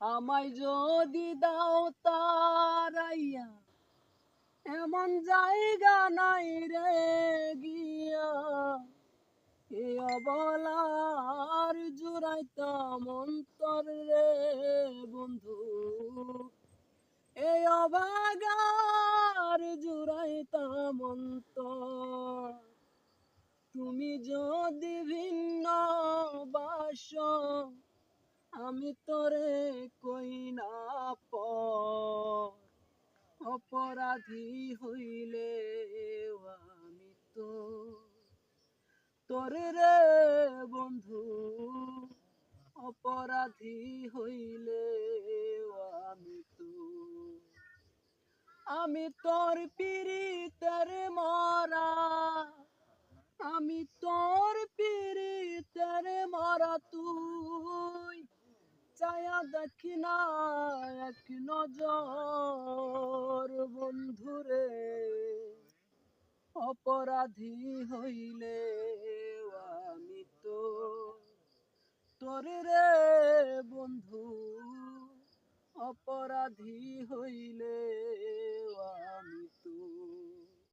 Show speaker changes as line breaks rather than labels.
আমায় যদি দাও তারাইয়া, এমন জায়গা নাই রে গিয়া। এ অবলার জুড়াইতাম অন্তর রে বন্ধু। এই অবাগার জুড়াইতাম অন্তর। তুমি যদি আমি তোরে কই না পর। অপরাধী হইলে আমি তো। তোরে রে বন্ধু, অপরাধী হইলে আমি তো। আমি তোর পিরিতের মরা, আমি তোর পিরিতের মরা চায়া দেখি না এক নজর বন্ধুরে। অপরাধী হইলে আমি তো তোর রে বন্ধু। অপরাধী হইলে